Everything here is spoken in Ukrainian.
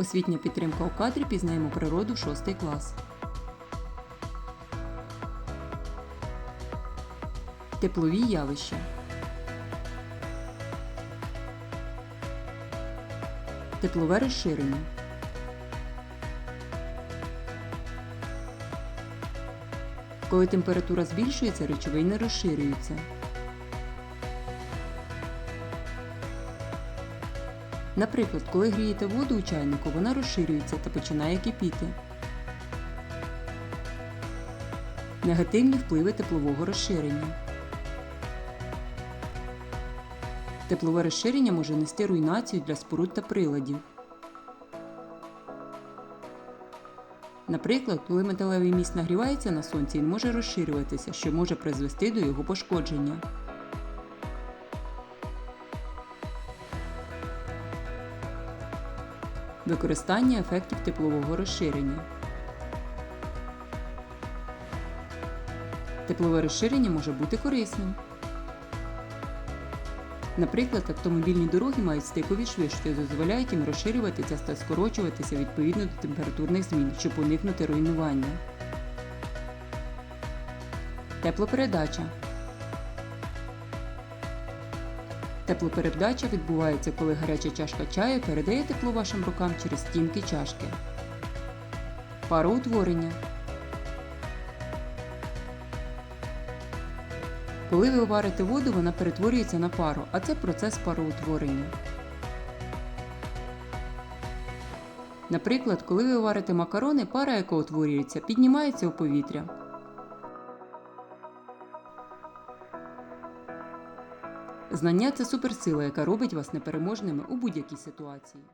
Освітня підтримка у кадрі пізнаємо природу 6 клас. Теплові явища. Теплове розширення. Коли температура збільшується, речовини розширюються. Наприклад, коли грієте воду у чайнику, вона розширюється та починає кипіти. Негативні впливи теплового розширення. Теплове розширення може нести руйнацію для споруд та приладів. Наприклад, коли металевий міст нагрівається на сонці, він може розширюватися, що може призвести до його пошкодження. Використання ефектів теплового розширення. Теплове розширення може бути корисним. Наприклад, автомобільні дороги мають стикові шви, що дозволяють їм розширюватися та скорочуватися відповідно до температурних змін, щоб уникнути руйнування. Теплопередача. Теплопередача відбувається, коли гаряча чашка чаю передає тепло вашим рукам через стінки чашки. Пароутворення. Коли ви варите воду, вона перетворюється на пару, а це процес пароутворення. Наприклад, коли ви варите макарони, пара, яка утворюється, піднімається у повітря. Знання це суперсила, яка робить вас непереможними у будь-якій ситуації.